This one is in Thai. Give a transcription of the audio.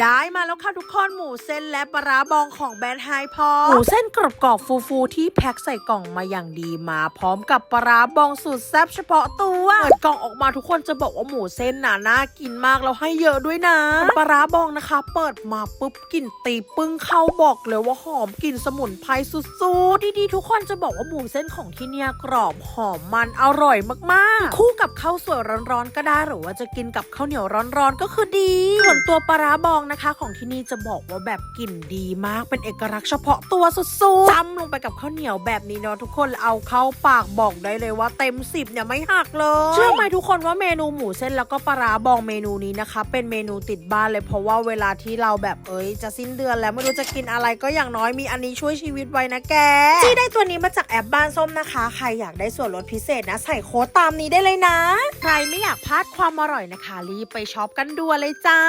ได้มาแล้วค่ะทุกคนหมูเส้นและปลาร้าบองของแบรนด์ไฮพอหมูเส้นกรอบกรอบฟูฟูๆที่แพ็คใส่กล่องมาอย่างดีมาพร้อมกับปลาร้าบองสูตรแซ่บเฉพาะตัวเปิดกล่องออกมาทุกคนจะบอกว่าหมูเส้นน่ะน่ากินมากแล้วให้เยอะด้วยนะปลาร้าบองนะคะ เปิดมาปุ๊บกลิ่นตีปึ้งเข้าบอกเลยว่าหอมกลิ่นสมุนไพรสุดๆดีๆทุกคนจะบอกว่าหมูเส้นของที่เนี่ยกรอบหอมมันอร่อยมากๆ คู่กับข้าวสวยร้อนๆก็ได้หรือว่าจะกินกับข้าวเหนียวร้อนๆก็คือดีส่วนตัวปลาร้าบองนะคะ ของที่นี่จะบอกว่าแบบกลิ่นดีมาก เป็นเอกลักษณ์เฉพาะตัวสุดๆจ้ำลงไปกับข้าวเหนียวแบบนี้เนาะทุกคนเอาเข้าปากบอกได้เลยว่าเต็มสิบเนี่ยไม่หักเลย เชื่อไหมทุกคนว่าเมนูหมูเส้นแล้วก็ปลาร้าบองเมนูนี้นะคะ เป็นเมนูติดบ้านเลยเพราะว่าเวลาที่เราแบบเอ้ยจะสิ้นเดือนแล้วไม่รู้จะกินอะไรก็อย่างน้อยมีอันนี้ช่วยชีวิตไว้นะแกที่ได้ตัวนี้มาจากแอปบ้านส้มนะคะ ใครอยากได้ส่วนลดพิเศษนะ ใส่โค้ดตามนี้ได้เลยนะ ใครไม่อยากพลาดความอร่อยนะคะ รีบไปช็อปกันด่วนเลยจ้า